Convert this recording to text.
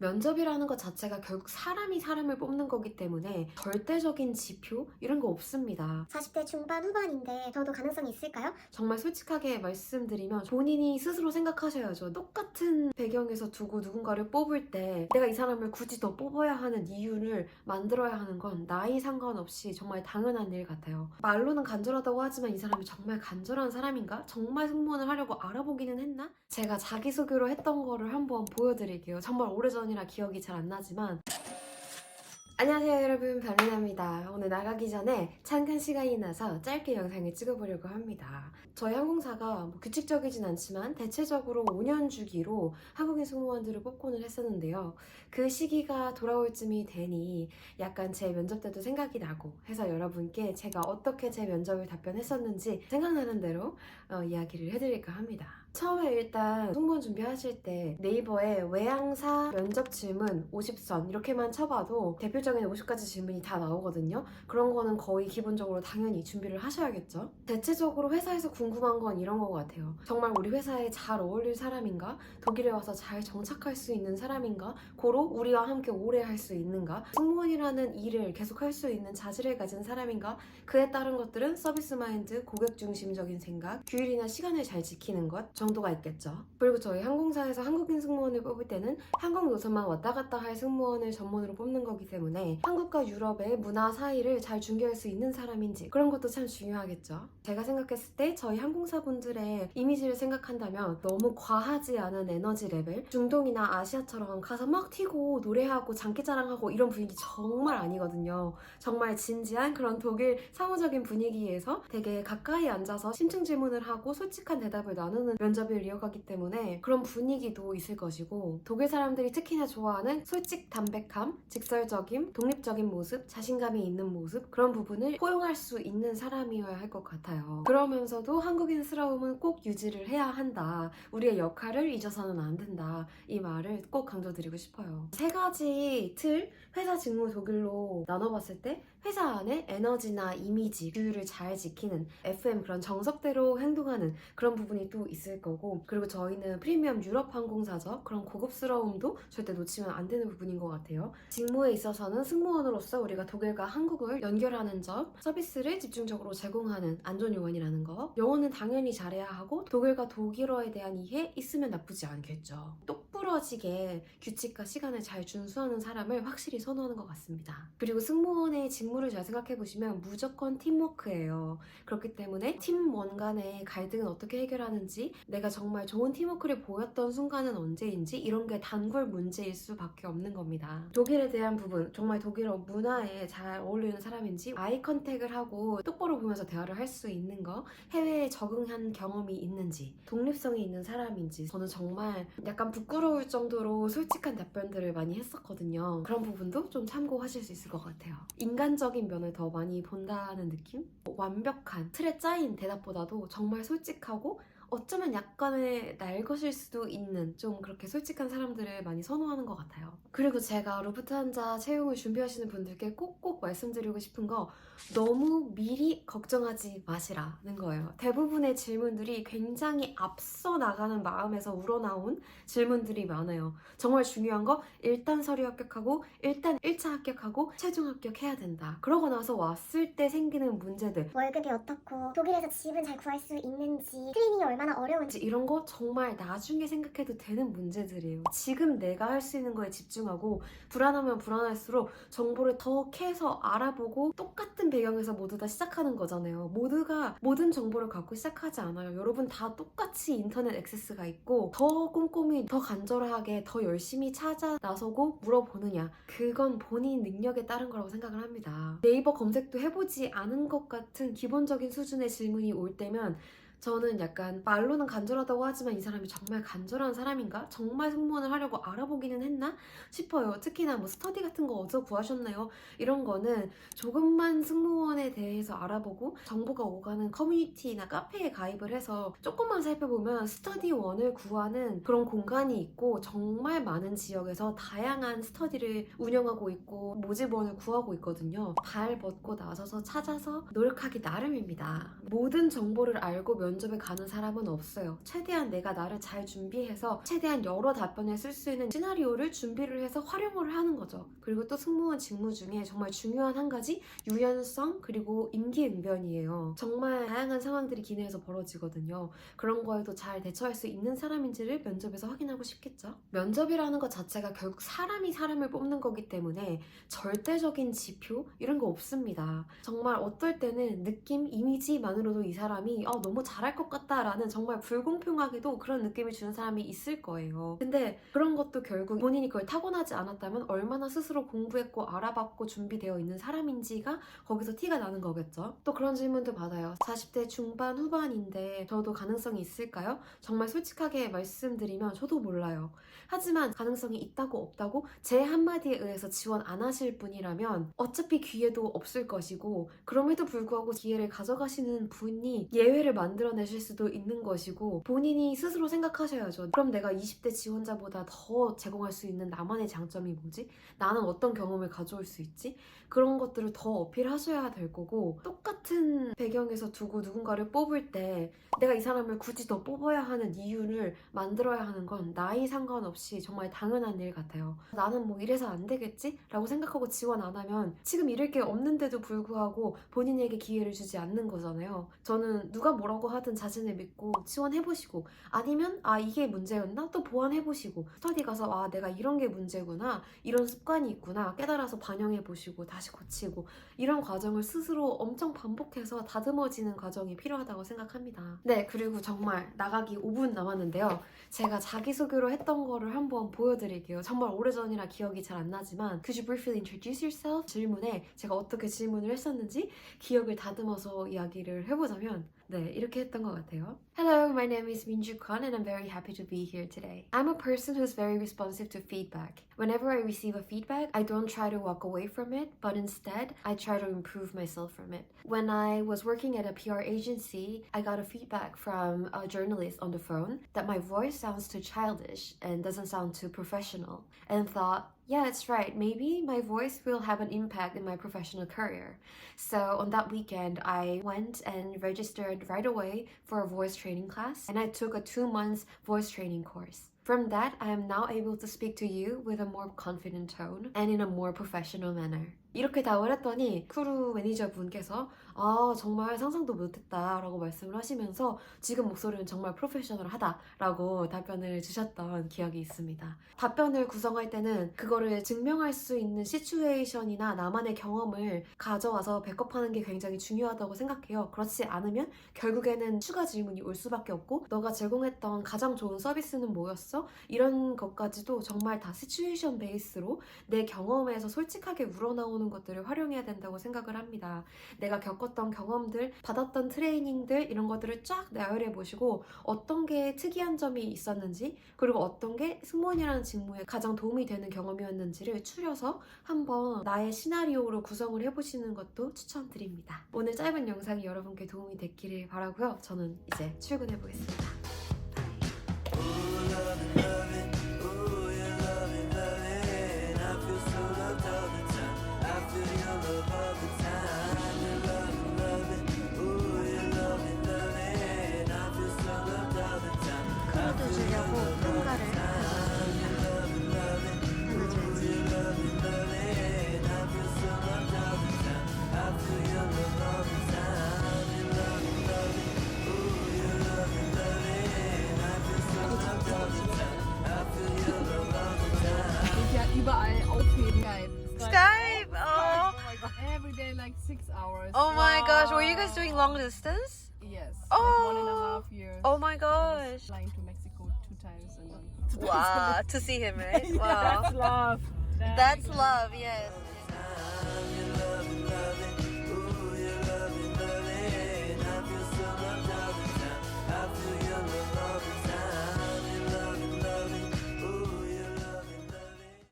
면접이라는 것 자체가 결국 사람이 사람을 뽑는 거기 때문에 절대적인 지표 이런 거 없습니다. 40대 중반 후반인데 저도 가능성이 있을까요? 정말 솔직하게 말씀드리면 본인이 스스로 생각하셔야죠. 똑같은 배경에서 두고 누군가를 뽑을 때 내가 이 사람을 굳이 더 뽑아야 하는 이유를 만들어야 하는 건 나이 상관없이 정말 당연한 일 같아요. 말로는 간절하다고 하지만 이 사람이 정말 간절한 사람인가? 정말 승무원을 하려고 알아보기는 했나? 제가 자기소개로 했던 거를 한번 보여드릴게요. 정말 오래전 이라 기억이 잘 안 나지만 안녕하세요 여러분 발리나입니다. 오늘 나가기 전에 잠깐 시간이 나서 짧게 영상을 찍어보려고 합니다. 저희 항공사가 뭐 규칙적이진 않지만 대체적으로 5년 주기로 한국인 승무원들을 뽑곤을 했었는데요. 그 시기가 돌아올 쯤이 되니 약간 제 면접 때도 생각이 나고 해서 여러분께 제가 어떻게 제 면접을 답변했었는지 생각나는 대로 어, 이야기를 해드릴까 합니다. 처음에 일단 승무원 준비하실 때 네이버에 외항사 면접 질문 50선 이렇게만 쳐봐도 대표적인 50가지 질문이 다 나오거든요. 그런 거는 거의 기본적으로 당연히 준비를 하셔야겠죠. 대체적으로 회사에서 궁금한 건 이런 거 같아요. 정말 우리 회사에 잘 어울릴 사람인가? 독일에 와서 잘 정착할 수 있는 사람인가? 고로 우리와 함께 오래 할 수 있는가? 승무원이라는 일을 계속 할 수 있는 자질을 가진 사람인가? 그에 따른 것들은 서비스 마인드, 고객 중심적인 생각, 규율이나 시간을 잘 지키는 것 정도가 있겠죠. 그리고 저희 항공사에서 한국인 승무원을 뽑을 때는 한국 노선만 왔다 갔다 할 승무원을 전문으로 뽑는 거기 때문에 한국과 유럽의 문화 사이를 잘 중개할 수 있는 사람인지 그런 것도 참 중요하겠죠. 제가 생각했을 때 저희 항공사분들의 이미지를 생각한다면 너무 과하지 않은 에너지 레벨 중동이나 아시아처럼 가서 막 튀고 노래하고 장기 자랑하고 이런 분위기 정말 아니거든요. 정말 진지한 그런 독일 사무적인 분위기에서 되게 가까이 앉아서 심층 질문을 하고 솔직한 대답을 나누는 면접을 이어가기 때문에 그런 분위기도 있을 것이고 독일 사람들이 특히나 좋아하는 솔직 담백함, 직설적임, 독립적인 모습, 자신감이 있는 모습 그런 부분을 포용할 수 있는 사람이어야 할 것 같아요. 그러면서도 한국인스러움은 꼭 유지를 해야 한다. 우리의 역할을 잊어서는 안 된다. 이 말을 꼭 강조드리고 싶어요. 세 가지 틀 회사 직무 독일로 나눠봤을 때 회사 안에 에너지나 이미지, 규율을 잘 지키는 FM 그런 정석대로 행동하는 그런 부분이 또 있을 거고 그리고 저희는 프리미엄 유럽 항공사죠. 그런 고급스러움도 절대 놓치면 안 되는 부분인 것 같아요. 직무에 있어서는 승무원으로서 우리가 독일과 한국을 연결하는 점, 서비스를 집중적으로 제공하는 안전 요원이라는 거, 영어는 당연히 잘해야 하고 독일과 독일어에 대한 이해 있으면 나쁘지 않겠죠. 똑 부러지게 규칙과 시간을 잘 준수하는 사람을 확실히 선호하는 것 같습니다. 그리고 승무원의 직무를 잘 생각해 보시면 무조건 팀워크예요. 그렇기 때문에 팀원 간의 갈등은 어떻게 해결하는지, 내가 정말 좋은 팀워크를 보였던 순간은 언제인지 이런 게 단골 문제일 수밖에 없는 겁니다. 독일에 대한 부분, 정말 독일어 문화에 잘 어울리는 사람인지 아이 컨택을 하고 똑바로 보면서 대화를 할 수 있는 거, 해외에 적응한 경험이 있는지, 독립성이 있는 사람인지 저는 정말 약간 부끄러 울 정도로 솔직한 답변들을 많이 했었거든요. 그런 부분도 좀 참고하실 수 있을 것 같아요. 인간적인 면을 더 많이 본다는 느낌? 완벽한 틀에 짜인 대답보다도 정말 솔직하고 어쩌면 약간의 날 것일 수도 있는 좀 그렇게 솔직한 사람들을 많이 선호하는 것 같아요. 그리고 제가 루프트한자 채용을 준비하시는 분들께 꼭꼭 말씀드리고 싶은 거 너무 미리 걱정하지 마시라는 거예요. 대부분의 질문들이 굉장히 앞서 나가는 마음에서 우러나온 질문들이 많아요. 정말 중요한 거 일단 서류 합격하고 일단 1차 합격하고 최종 합격해야 된다. 그러고 나서 왔을 때 생기는 문제들 월급이 어떻고 독일에서 집은 잘 구할 수 있는지 트레이닝이 얼마나 어려운지 이런 거 정말 나중에 생각해도 되는 문제들이에요. 지금 내가 할 수 있는 거에 집중하고 불안하면 불안할수록 정보를 더 캐서 알아보고 똑같은 배경에서 모두 다 시작하는 거잖아요. 모두가 모든 정보를 갖고 시작하지 않아요. 여러분 다 똑같이 인터넷 액세스가 있고 더 꼼꼼히 더 간절하게 더 열심히 찾아 나서고 물어보느냐 그건 본인 능력에 따른 거라고 생각을 합니다. 네이버 검색도 해보지 않은 것 같은 기본적인 수준의 질문이 올 때면 저는 약간 말로는 간절하다고 하지만 이 사람이 정말 간절한 사람인가? 정말 승무원을 하려고 알아보기는 했나? 싶어요. 특히나 뭐 스터디 같은 거 어디서 구하셨나요? 이런 거는 조금만 승무원에 대해서 알아보고 정보가 오가는 커뮤니티나 카페에 가입을 해서 조금만 살펴보면 스터디 원을 구하는 그런 공간이 있고 정말 많은 지역에서 다양한 스터디를 운영하고 있고 모집원을 구하고 있거든요. 발 벗고 나서서 찾아서 노력하기 나름입니다. 모든 정보를 알고 면 접에 가는 사람은 없어요. 최대한 내가 나를 잘 준비해서 최대한 여러 답변을 쓸 수 있는 시나리오를 준비를 해서 활용을 하는 거죠. 그리고 또 승무원 직무 중에 정말 중요한 한 가지 유연성 그리고 임기응변이에요. 정말 다양한 상황들이 기내에서 벌어지거든요. 그런 거에도 잘 대처할 수 있는 사람인지를 면접에서 확인하고 싶겠죠. 면접이라는 것 자체가 결국 사람이 사람을 뽑는 거기 때문에 절대적인 지표 이런 거 없습니다. 정말 어떨 때는 느낌, 이미지만으로도 이 사람이 어, 너무 잘할 것 같다라는 정말 불공평하게도 그런 느낌을 주는 사람이 있을 거예요. 근데 그런 것도 결국 본인이 그걸 타고나지 않았다면 얼마나 스스로 공부했고 알아봤고 준비되어 있는 사람인지가 거기서 티가 나는 거겠죠. 또 그런 질문도 받아요. 40대 중반 후반인데 저도 가능성이 있을까요? 정말 솔직하게 말씀드리면 저도 몰라요. 하지만 가능성이 있다고 없다고 제 한마디에 의해서 지원 안 하실 분이라면 어차피 기회도 없을 것이고 그럼에도 불구하고 기회를 가져가시는 분이 예외를 만들어 내실 수도 있는 것이고 본인이 스스로 생각하셔야죠. 그럼 내가 20대 지원자보다 더 제공할 수 있는 나만의 장점이 뭐지? 나는 어떤 경험을 가져올 수 있지? 그런 것들을 더 어필하셔야 될 거고 똑같은 배경에서 두고 누군가를 뽑을 때 내가 이 사람을 굳이 더 뽑아야 하는 이유를 만들어야 하는 건 나이 상관없이 정말 당연한 일 같아요. 나는 뭐 이래서 안 되겠지? 라고 생각하고 지원 안 하면 지금 이럴 게 없는데도 불구하고 본인에게 기회를 주지 않는 거잖아요. 저는 누가 뭐라고 하든 자신을 믿고 지원해보시고 아니면 아 이게 문제였나? 또 보완해보시고 스터디 가서 아 내가 이런 게 문제구나 이런 습관이 있구나 깨달아서 반영해보시고 다시 고치고 이런 과정을 스스로 엄청 반복해서 다듬어지는 과정이 필요하다고 생각합니다. 네, 그리고 정말 나가기 5분 남았는데요. 제가 자기소개로 했던 거를 한번 보여드릴게요. 정말 오래전이라 기억이 잘 안 나지만 Could you briefly introduce yourself? 질문에 제가 어떻게 질문을 했었는지 기억을 다듬어서 이야기를 해보자면 네, 이렇게 했던 것 같아요. Hello, my name is Minju Kwon and I'm very happy to be here today. I'm a person who's very responsive to feedback. Whenever I receive a feedback, I don't try to walk away from it, but instead, I try to improve myself from it. When I was working at a PR agency, I got a feedback from a journalist on the phone that my voice sounds too childish and doesn't sound too professional, and thought, yeah, it's right. Maybe my voice will have an impact in my professional career. So on that weekend, I went and registered right away for a voice training class, and I took a two months voice training course. From that, I am now able to speak to you with a more confident tone and in a more professional manner. 이렇게 답을 했더니 크루 매니저분께서 아 정말 상상도 못했다 라고 말씀을 하시면서 지금 목소리는 정말 프로페셔널하다 라고 답변을 주셨던 기억이 있습니다. 답변을 구성할 때는 그거를 증명할 수 있는 시츄에이션이나 나만의 경험을 가져와서 백업하는 게 굉장히 중요하다고 생각해요. 그렇지 않으면 결국에는 추가 질문이 올 수밖에 없고 너가 제공했던 가장 좋은 서비스는 뭐였어? 이런 것까지도 정말 다 시츄에이션 베이스로 내 경험에서 솔직하게 우러나오는 것들을 활용해야 된다고 생각을 합니다. 내가 겪었던 경험들, 받았던 트레이닝들 이런 것들을 쫙 나열해 보시고 어떤 게 특이한 점이 있었는지 그리고 어떤 게 승무원이라는 직무에 가장 도움이 되는 경험이었는지를 추려서 한번 나의 시나리오로 구성을 해보시는 것도 추천드립니다. 오늘 짧은 영상이 여러분께 도움이 됐기를 바라고요. 저는 이제 출근해 보겠습니다. 크루 long distance? Yes. Oh. Like one and a oh. half years. Oh my gosh. Flying to Mexico two times and then. Wow. To see him, right? Yeah, Wow. that's love. That's love. Yes.